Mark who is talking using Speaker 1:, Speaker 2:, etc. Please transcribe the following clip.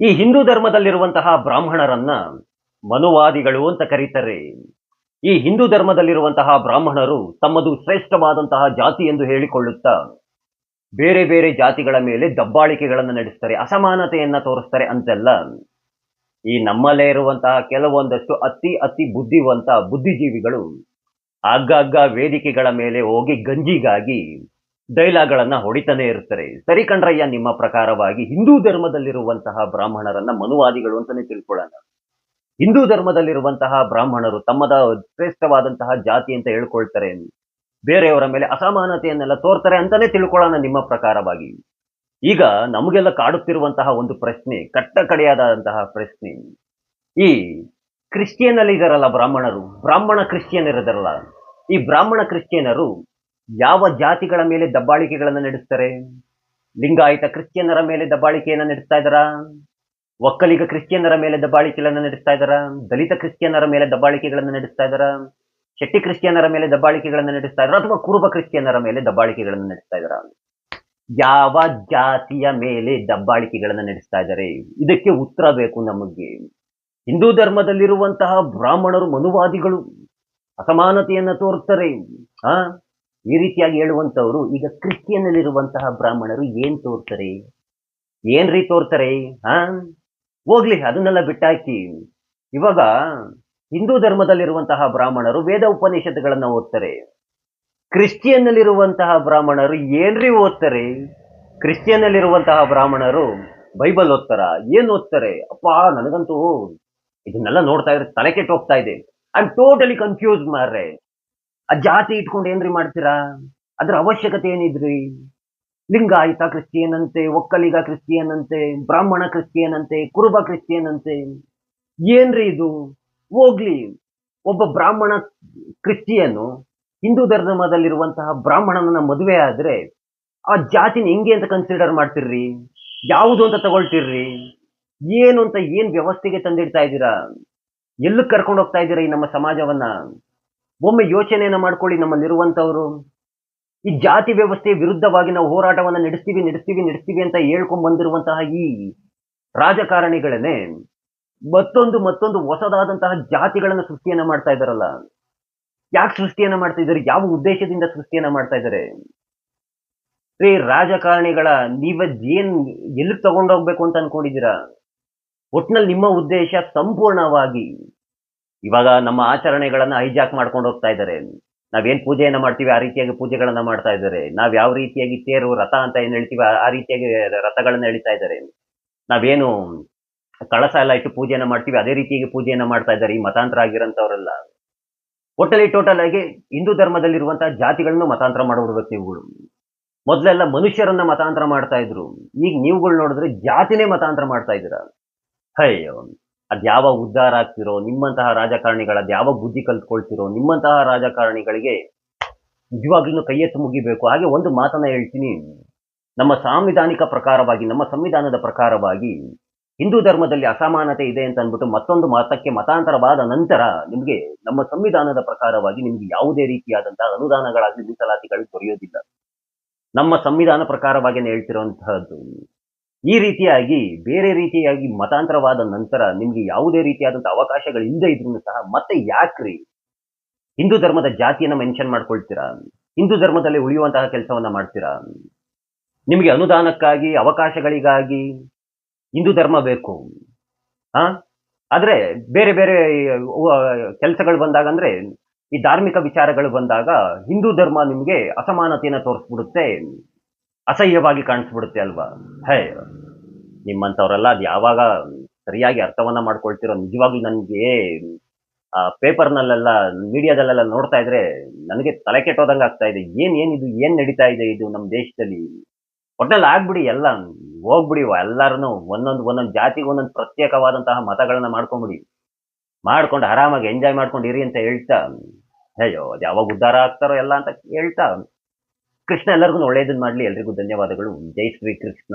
Speaker 1: ಈ ಹಿಂದೂ ಧರ್ಮದಲ್ಲಿರುವಂತಹ ಬ್ರಾಹ್ಮಣರನ್ನ ಮನುವಾದಿಗಳು ಅಂತ ಕರೀತಾರೆ. ಈ ಹಿಂದೂ ಧರ್ಮದಲ್ಲಿರುವಂತಹ ಬ್ರಾಹ್ಮಣರು ತಮ್ಮದು ಶ್ರೇಷ್ಠವಾದಂತಹ ಜಾತಿ ಎಂದು ಹೇಳಿಕೊಳ್ಳುತ್ತಾ ಬೇರೆ ಬೇರೆ ಜಾತಿಗಳ ಮೇಲೆ ದಬ್ಬಾಳಿಕೆಗಳನ್ನು ನಡೆಸ್ತಾರೆ, ಅಸಮಾನತೆಯನ್ನ ತೋರಿಸ್ತಾರೆ ಅಂತೆಲ್ಲ. ಈ ನಮ್ಮಲ್ಲೇ ಇರುವಂತಹ ಕೆಲವೊಂದಷ್ಟು ಅತಿ ಅತಿ ಬುದ್ಧಿವಂತ ಬುದ್ಧಿಜೀವಿಗಳು ಆಗಾಗ ವೇದಿಕೆಗಳ ಮೇಲೆ ಹೋಗಿ ಗಂಜಿಗಾಗಿ ಡೈಲಾಗ್ಗಳನ್ನ ಹೊಡಿತಾನೆ ಇರ್ತಾರೆ. ಸರಿ ಕಣ್ರಯ್ಯ, ನಿಮ್ಮ ಪ್ರಕಾರವಾಗಿ ಹಿಂದೂ ಧರ್ಮದಲ್ಲಿರುವಂತಹ ಬ್ರಾಹ್ಮಣರನ್ನ ಮನುವಾದಿಗಳು ಅಂತಾನೆ ತಿಳ್ಕೊಳ್ಳೋಣ. ಹಿಂದೂ ಧರ್ಮದಲ್ಲಿರುವಂತಹ ಬ್ರಾಹ್ಮಣರು ತಮ್ಮದ ಶ್ರೇಷ್ಠವಾದಂತಹ ಜಾತಿ ಅಂತ ಹೇಳ್ಕೊಳ್ತಾರೆ. ಬೇರೆಯವರ ಮೇಲೆ ಅಸಮಾನತೆಯನ್ನೆಲ್ಲ ತೋರ್ತಾರೆ ಅಂತಾನೆ ತಿಳ್ಕೊಳ್ಳೋಣ ನಿಮ್ಮ ಪ್ರಕಾರವಾಗಿ. ಈಗ ನಮಗೆಲ್ಲ ಕಾಡುತ್ತಿರುವಂತಹ ಒಂದು ಪ್ರಶ್ನೆ, ಕಟ್ಟ ಕಡೆಯಾದಂತಹ ಪ್ರಶ್ನೆ. ಈ ಕ್ರಿಶ್ಚಿಯನ್ ಅಲ್ಲಿ ಇದಾರಲ್ಲ ಬ್ರಾಹ್ಮಣರು, ಬ್ರಾಹ್ಮಣ ಕ್ರಿಶ್ಚಿಯನ್ ಇರೋದಲ್ಲ ಈ ಬ್ರಾಹ್ಮಣ ಕ್ರಿಶ್ಚಿಯನರು ಯಾವ ಜಾತಿಗಳ ಮೇಲೆ ದಬ್ಬಾಳಿಕೆಗಳನ್ನು ನಡೆಸ್ತಾರೆ? ಲಿಂಗಾಯತ ಕ್ರಿಶ್ಚಿಯನ್ನರ ಮೇಲೆ ದಬ್ಬಾಳಿಕೆಯನ್ನು ನಡೆಸ್ತಾ ಇದ್ದಾರಾ? ಒಕ್ಕಲಿಗ ಕ್ರಿಶ್ಚಿಯನ್ನರ ಮೇಲೆ ದಬ್ಬಾಳಿಕೆಗಳನ್ನು ನಡೆಸ್ತಾ ಇದ್ದಾರಾ? ದಲಿತ ಕ್ರಿಶ್ಚಿಯನ್ನರ ಮೇಲೆ ದಬ್ಬಾಳಿಕೆಗಳನ್ನು ನಡೆಸ್ತಾ ಇದ್ದಾರಾ? ಶೆಟ್ಟಿ ಕ್ರಿಶ್ಚಿಯನ್ನರ ಮೇಲೆ ದಬ್ಬಾಳಿಕೆಗಳನ್ನು ನಡೆಸ್ತಾ ಇದ್ದಾರಾ? ಅಥವಾ ಕುರುಬ ಕ್ರಿಶ್ಚಿಯನ್ನರ ಮೇಲೆ ದಬ್ಬಾಳಿಕೆಗಳನ್ನು ನಡೆಸ್ತಾ ಇದ್ದಾರಾ? ಯಾವ ಜಾತಿಯ ಮೇಲೆ ದಬ್ಬಾಳಿಕೆಗಳನ್ನು ನಡೆಸ್ತಾ ಇದ್ದಾರೆ? ಇದಕ್ಕೆ ಉತ್ತರ ಬೇಕು ನಮಗೆ. ಹಿಂದೂ ಧರ್ಮದಲ್ಲಿರುವಂತಹ ಬ್ರಾಹ್ಮಣರು ಮನುವಾದಿಗಳು. ಅಸಮಾನತೆಯನ್ನು ತೋರ್ತಾರೆ ಆ? ಈ ರೀತಿಯಾಗಿ ಹೇಳುವಂತವರು ಈಗ ಕ್ರಿಶ್ಚಿಯನ್ನಲ್ಲಿರುವಂತಹ ಬ್ರಾಹ್ಮಣರು ಏನ್ ತೋರ್ತಾರೆ? ಏನ್ರಿ ತೋರ್ತಾರೆ? ಹಾ ಹೋಗ್ಲಿ, ಅದನ್ನೆಲ್ಲ ಬಿಟ್ಟಾಕಿ. ಇವಾಗ ಹಿಂದೂ ಧರ್ಮದಲ್ಲಿರುವಂತಹ ಬ್ರಾಹ್ಮಣರು ವೇದ ಉಪನಿಷತ್ಗಳನ್ನ ಓದ್ತಾರೆ. ಕ್ರಿಶ್ಚಿಯನ್ನಲ್ಲಿರುವಂತಹ ಬ್ರಾಹ್ಮಣರು ಏನ್ರಿ ಓದ್ತಾರೆ? ಕ್ರಿಶ್ಚಿಯನ್ನಲ್ಲಿರುವಂತಹ ಬ್ರಾಹ್ಮಣರು ಬೈಬಲ್ ಓದ್ತಾರ, ಏನ್ ಓದ್ತಾರೆ? ಅಪ್ಪ, ನನಗಂತೂ ಇದನ್ನೆಲ್ಲ ನೋಡ್ತಾ ಇದ್ರೆ ತಲೆ ಕೆಟ್ಟು ಹೋಗ್ತಾ ಇದೆ. ಐ ಆಮ್ ಟೋಟಲಿ ಕನ್ಫ್ಯೂಸ್ ಮಾರ್ರೆ. ಆ ಜಾತಿ ಇಟ್ಕೊಂಡು ಏನ್ರಿ ಮಾಡ್ತೀರಾ? ಅದ್ರ ಅವಶ್ಯಕತೆ ಏನಿದ್ರಿ? ಲಿಂಗಾಯತ ಕ್ರಿಶ್ಚಿಯನ್ ಅಂತೆ ಒಕ್ಕಲಿಗ ಕ್ರಿಶ್ಚಿಯನ್ ಅಂತೆ ಬ್ರಾಹ್ಮಣ ಕ್ರಿಶ್ಚಿಯನ್ ಅಂತೆ ಕುರುಬ ಕ್ರಿಶ್ಚಿಯನ್ ಅಂತೆ ಏನ್ರಿ ಇದು? ಹೋಗ್ಲಿ, ಒಬ್ಬ ಬ್ರಾಹ್ಮಣ ಕ್ರಿಶ್ಚಿಯನ್ನು ಹಿಂದೂ ಧರ್ಮದಲ್ಲಿರುವಂತಹ ಬ್ರಾಹ್ಮಣನನ್ನ ಮದುವೆ ಆದ್ರೆ ಆ ಜಾತಿನ ಹೆಂಗೆ ಅಂತ ಕನ್ಸಿಡರ್ ಮಾಡ್ತಿರ್ರಿ? ಯಾವುದು ಅಂತ ತಗೊಳ್ತಿರ್ರಿ? ಏನು ಅಂತ ಏನ್ ವ್ಯವಸ್ಥೆಗೆ ತಂದಿಡ್ತಾ ಇದ್ದೀರಾ? ಎಲ್ಲಿ ಕರ್ಕೊಂಡು ಹೋಗ್ತಾ ಇದ್ದೀರಾ ಈ ನಮ್ಮ ಸಮಾಜವನ್ನ? ಒಮ್ಮೆ ಯೋಚನೆಯನ್ನು ಮಾಡ್ಕೊಳ್ಳಿ ನಮ್ಮಲ್ಲಿರುವಂಥವರು. ಈ ಜಾತಿ ವ್ಯವಸ್ಥೆಯ ವಿರುದ್ಧವಾಗಿ ನಾವು ಹೋರಾಟವನ್ನ ನಡೆಸ್ತೀವಿ ನಡೆಸ್ತೀವಿ ನಡೆಸ್ತೀವಿ ಅಂತ ಹೇಳ್ಕೊಂಡ್ ಬಂದಿರುವಂತಹ ಈ ರಾಜಕಾರಣಿಗಳನ್ನೇ ಮತ್ತೊಂದು ಮತ್ತೊಂದು ಹೊಸದಾದಂತಹ ಜಾತಿಗಳನ್ನ ಸೃಷ್ಟಿಯನ್ನ ಮಾಡ್ತಾ ಇದಾರಲ್ಲ ಯಾಕೆ ಸೃಷ್ಟಿಯನ್ನ ಮಾಡ್ತಾ ಇದ್ದಾರೆ? ಯಾವ ಉದ್ದೇಶದಿಂದ ಸೃಷ್ಟಿಯನ್ನ ಮಾಡ್ತಾ ಇದ್ದಾರೆ? ರೀ ರಾಜಕಾರಣಿಗಳ, ನೀವ ಏನ್, ಎಲ್ಲಿ ತಗೊಂಡೋಗ್ಬೇಕು ಅಂತ ಅನ್ಕೊಂಡಿದ್ದೀರಾ? ಒಟ್ನಲ್ಲಿ ನಿಮ್ಮ ಉದ್ದೇಶ ಸಂಪೂರ್ಣವಾಗಿ ಇವಾಗ ನಮ್ಮ ಆಚರಣೆಗಳನ್ನ ಹೈಜಾಕ್ ಮಾಡ್ಕೊಂಡು ಹೋಗ್ತಾ ಇದ್ದಾರೆ. ನಾವೇನ್ ಪೂಜೆಯನ್ನ ಮಾಡ್ತೀವಿ, ಆ ರೀತಿಯಾಗಿ ಪೂಜೆಗಳನ್ನ ಮಾಡ್ತಾ ಇದ್ದಾರೆ. ನಾವ್ ಯಾವ ರೀತಿಯಾಗಿ ತೇರು, ರಥ ಅಂತ ಏನ್ ಹೇಳ್ತೀವಿ, ಆ- ರೀತಿಯಾಗಿ ರಥಗಳನ್ನ ಎಳಿತಾ ಇದ್ದಾರೆ. ನಾವೇನು ಕಳಸ ಎಲ್ಲ ಇಟ್ಟು ಪೂಜೆಯನ್ನ ಮಾಡ್ತೀವಿ, ಅದೇ ರೀತಿಯಾಗಿ ಪೂಜೆಯನ್ನ ಮಾಡ್ತಾ ಇದ್ದಾರೆ ಈ ಮತಾಂತರ ಆಗಿರೋಂಥವ್ರೆಲ್ಲ. ಒಟ್ಟಲ್ಲಿ ಟೋಟಲ್ ಆಗಿ ಹಿಂದೂ ಧರ್ಮದಲ್ಲಿರುವಂತಹ ಜಾತಿಗಳನ್ನು ಮತಾಂತರ ಮಾಡ್ಬಿಡ್ಬೇಕು ನೀವುಗಳು. ಮೊದಲೆಲ್ಲ ಮನುಷ್ಯರನ್ನ ಮತಾಂತರ ಮಾಡ್ತಾ ಇದ್ರು. ಈಗ ನೀವುಗಳು ನೋಡಿದ್ರೆ ಜಾತಿನೇ ಮತಾಂತರ ಮಾಡ್ತಾ ಇದ್ದೀರಾ? ಅಯ್ಯೋ. ಅದ್ಯಾವ ಉದ್ಧಾರ ಆಗ್ತಿರೋ, ನಿಮ್ಮಂತಹ ರಾಜಕಾರಣಿಗಳ ಯಾವ ಬುದ್ಧಿ ಕಲ್ತ್ಕೊಳ್ತಿರೋ, ನಿಮ್ಮಂತಹ ರಾಜಕಾರಣಿಗಳಿಗೆ ನಿಜವಾಗ್ಲೂ ಕೈ ಎತ್ತು ಮುಗಿಬೇಕು. ಹಾಗೆ ಒಂದು ಮಾತನ್ನ ಹೇಳ್ತೀನಿ. ನಮ್ಮ ಸಾಂವಿಧಾನಿಕ ಪ್ರಕಾರವಾಗಿ, ನಮ್ಮ ಸಂವಿಧಾನದ ಪ್ರಕಾರವಾಗಿ ಹಿಂದೂ ಧರ್ಮದಲ್ಲಿ ಅಸಮಾನತೆ ಇದೆ ಅಂತ ಅಂದ್ಬಿಟ್ಟು ಮತ್ತೊಂದು ಮತಕ್ಕೆ ಮತಾಂತರವಾದ ನಂತರ ನಿಮಗೆ ನಮ್ಮ ಸಂವಿಧಾನದ ಪ್ರಕಾರವಾಗಿ ನಿಮಗೆ ಯಾವುದೇ ರೀತಿಯಾದಂತಹ ಅನುದಾನಗಳಾಗಲಿ, ಮೀಸಲಾತಿಗಳು ದೊರೆಯೋದಿಲ್ಲ. ನಮ್ಮ ಸಂವಿಧಾನ ಪ್ರಕಾರವಾಗಿ ಹೇಳ್ತಿರುವಂತಹದ್ದು ಈ ರೀತಿಯಾಗಿ, ಬೇರೆ ರೀತಿಯಾಗಿ ಮತಾಂತರವಾದ ನಂತರ ನಿಮ್ಗೆ ಯಾವುದೇ ರೀತಿಯಾದಂತಹ ಅವಕಾಶಗಳು ಇಲ್ಲದೆ ಇದ್ರೂ ಸಹ ಮತ್ತೆ ಯಾಕ್ರಿ? ಹಿಂದೂ ಧರ್ಮದ ಜಾತಿಯನ್ನ ಮೆನ್ಷನ್ ಮಾಡ್ಕೊಳ್ತೀರಾ? ಹಿಂದೂ ಧರ್ಮದಲ್ಲಿ ಉಳಿಯುವಂತಹ ಕೆಲಸವನ್ನ ಮಾಡ್ತೀರಾ? ನಿಮಗೆ ಅನುದಾನಕ್ಕಾಗಿ, ಅವಕಾಶಗಳಿಗಾಗಿ ಹಿಂದೂ ಧರ್ಮ ಬೇಕು. ಹಾ ಆದ್ರೆ ಬೇರೆ ಬೇರೆ ಕೆಲಸಗಳು ಬಂದಾಗ ಅಂದ್ರೆ ಈ ಧಾರ್ಮಿಕ ವಿಚಾರಗಳು ಬಂದಾಗ ಹಿಂದೂ ಧರ್ಮ ನಿಮಗೆ ಅಸಮಾನತೆಯನ್ನ ತೋರಿಸ್ಬಿಡುತ್ತೆ. ಅಸಹ್ಯವಾಗಿ ಕಾಣಿಸ್ಬಿಡುತ್ತೆ ಅಲ್ವಾ? ಹೇ, ನಿಮ್ಮಂಥವರೆಲ್ಲ ಅದು ಯಾವಾಗ ಸರಿಯಾಗಿ ಅರ್ಥವನ್ನ ಮಾಡ್ಕೊಳ್ತಿರೋ ನಿಜವಾಗ್ಲೂ ನನಗೆ, ಆ ಪೇಪರ್ನಲ್ಲೆಲ್ಲ, ಮೀಡಿಯಾದಲ್ಲೆಲ್ಲ ನೋಡ್ತಾ ಇದ್ರೆ ನನಗೆ ತಲೆ ಕೆಟ್ಟೋದಂಗೆ ಆಗ್ತಾ ಇದೆ. ಏನು, ಏನ್ ಇದು, ಏನ್ ನಡೀತಾ ಇದೆ ಇದು ನಮ್ಮ ದೇಶದಲ್ಲಿ? ಒಟ್ಟಲ್ಲಿ ಆಗ್ಬಿಡಿ ಎಲ್ಲ, ಹೋಗ್ಬಿಡಿ ಎಲ್ಲಾರನು ಒಂದೊಂದು ಒಂದೊಂದು ಜಾತಿಗೆ ಒಂದೊಂದು ಪ್ರತ್ಯೇಕವಾದಂತಹ ಮತಗಳನ್ನ ಮಾಡ್ಕೊಂಬಿಡಿ. ಮಾಡ್ಕೊಂಡು ಆರಾಮಾಗಿ ಎಂಜಾಯ್ ಮಾಡ್ಕೊಂಡಿರಿ ಅಂತ ಹೇಳ್ತಾ, ಅಯ್ಯೋ, ಅದು ಯಾವಾಗ ಉದ್ಧಾರ ಆಗ್ತಾರೋ ಎಲ್ಲ ಅಂತ ಹೇಳ್ತಾ ಕೃಷ್ಣ ಎಲ್ಲರಿಗೂ ಒಳ್ಳೆಯದನ್ನು ಮಾಡಲಿ. ಎಲ್ರಿಗೂ ಧನ್ಯವಾದಗಳು. ಜೈ ಶ್ರೀ ಕೃಷ್ಣ